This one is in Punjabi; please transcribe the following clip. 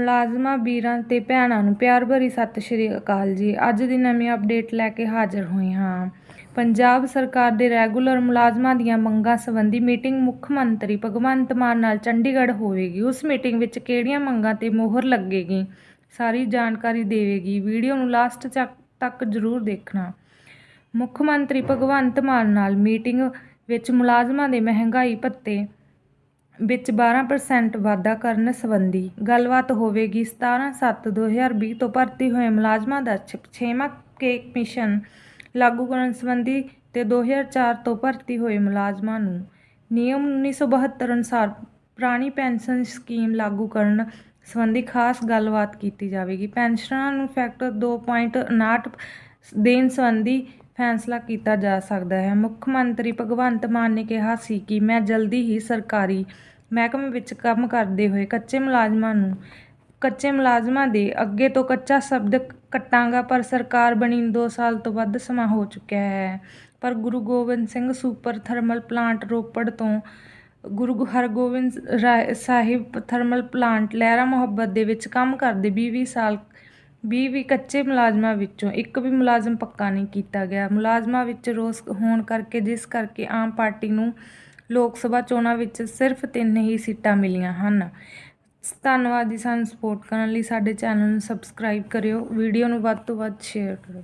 ਮੁਲਾਜ਼ਮਾਂ, ਵੀਰਾਂ ਤੇ ਭੈਣਾਂ ਨੂੰ ਪਿਆਰ ਭਰੀ ਸਤਿ ਸ਼੍ਰੀ ਅਕਾਲ ਜੀ। ਅੱਜ ਦੀ ਨਵੀਂ ਅਪਡੇਟ ਲੈ ਕੇ ਹਾਜ਼ਰ ਹੋਏ ਹਾਂ। ਪੰਜਾਬ ਸਰਕਾਰ ਦੇ ਰੈਗੂਲਰ ਮੁਲਾਜ਼ਮਾਂ ਦੀਆਂ ਮੰਗਾਂ ਸੰਬੰਧੀ ਮੀਟਿੰਗ ਮੁੱਖ ਮੰਤਰੀ ਭਗਵੰਤ ਮਾਨ ਨਾਲ ਚੰਡੀਗੜ੍ਹ ਹੋਵੇਗੀ। ਉਸ ਮੀਟਿੰਗ ਵਿੱਚ ਕਿਹੜੀਆਂ ਮੰਗਾਂ ਤੇ ਮੋਹਰ ਲੱਗੇਗੀ, ਸਾਰੀ ਜਾਣਕਾਰੀ ਦੇਵੇਗੀ। ਵੀਡੀਓ ਨੂੰ ਲਾਸਟ ਤੱਕ ਜ਼ਰੂਰ ਦੇਖਣਾ। ਮੁੱਖ ਮੰਤਰੀ ਭਗਵੰਤ ਮਾਨ ਨਾਲ ਮੀਟਿੰਗ ਵਿੱਚ ਮੁਲਾਜ਼ਮਾਂ ਦੇ ਮਹਿੰਗਾਈ ਭੱਤੇ ਵਿੱਚ 12% ਵਾਧਾ ਕਰਨ ਸੰਬੰਧੀ ਗੱਲਬਾਤ ਹੋਵੇਗੀ। 17/7/2020 ਤੋਂ ਭਰਤੀ ਹੋਏ ਮੁਲਾਜ਼ਮਾਂ ਦਾ ਛ- ਛੇਵਾਂ ਪੇ ਕਮਿਸ਼ਨ ਲਾਗੂ ਕਰਨ ਸੰਬੰਧੀ ਤੇ 2004 ਤੋਂ ਭਰਤੀ ਹੋਏ ਮੁਲਾਜ਼ਮਾਂ ਨੂੰ ਨਿਯਮ 1972 ਅਨੁਸਾਰ ਪੁਰਾਣੀ ਪੈਨਸ਼ਨ ਸਕੀਮ ਲਾਗੂ ਕਰਨ ਸੰਬੰਧੀ ਖਾਸ ਗੱਲਬਾਤ ਕੀਤੀ ਜਾਵੇਗੀ। ਪੈਨਸ਼ਨਰਾਂ ਨੂੰ ਫੈਕਟਰ 2.59 ਦੇਣ ਸੰਬੰਧੀ ਫੈਸਲਾ ਕੀਤਾ ਜਾ ਸਕਦਾ ਹੈ। ਮੁੱਖ ਮੰਤਰੀ ਭਗਵੰਤ ਮਾਨ ਨੇ ਕਿਹਾ ਸੀ ਕਿ ਮੈਂ ਜਲਦੀ ਹੀ ਸਰਕਾਰੀ ਮਹਿਕਮੇ ਵਿੱਚ ਕੰਮ ਕਰਦੇ ਹੋਏ ਕੱਚੇ ਮੁਲਾਜ਼ਮਾਂ ਨੂੰ, ਕੱਚੇ ਮੁਲਾਜ਼ਮਾਂ ਦੇ ਅੱਗੇ ਤੋਂ ਕੱਚਾ ਸ਼ਬਦ ਕੱਟਾਂਗਾ, ਪਰ ਸਰਕਾਰ ਬਣੀ 2 ਸਾਲ ਤੋਂ ਵੱਧ ਸਮਾਂ ਹੋ ਚੁੱਕਿਆ ਹੈ। ਪਰ Guru Gobind Singh super thermal plant Ropar ਤੋਂ ਗੁਰੂ ਹਰਗੋਬਿੰਦ ਰਾ- ਸਾਹਿਬ ਥਰਮਲ ਪਲਾਂਟ ਲਹਿਰਾ ਮੁਹੱਬਤ ਦੇ ਵਿੱਚ ਕੰਮ ਕਰਦੇ 20-20 ਸਾਲ 20 ਵੀ ਕੱਚੇ ਮੁਲਾਜ਼ਮਾਂ ਵਿੱਚੋਂ ਇੱਕ ਵੀ ਮੁਲਾਜ਼ਮ ਪੱਕਾ ਨਹੀਂ ਕੀਤਾ ਗਿਆ। ਮੁਲਾਜ਼ਮਾਂ ਵਿੱਚ ਰੋਸ ਹੋਣ ਕਰਕੇ ਜਿਸ ਕਰਕੇ ਆਮ ਪਾਰਟੀ ਨੂੰ ਲੋਕ ਸਭਾ ਚੋਣਾਂ ਵਿੱਚ ਸਿਰਫ ਤਿੰਨ ਹੀ ਸੀਟਾਂ ਮਿਲੀਆਂ ਹਨ। ਧੰਨਵਾਦ ਜੀ ਸਾਨੂੰ ਸਪੋਰਟ ਕਰਨ ਲਈ। ਸਾਡੇ ਚੈਨਲ ਨੂੰ ਸਬਸਕ੍ਰਾਈਬ ਕਰਿਓ। ਵੀਡੀਓ ਨੂੰ ਵੱਧ ਤੋਂ ਵੱਧ ਸ਼ੇਅਰ ਕਰੋ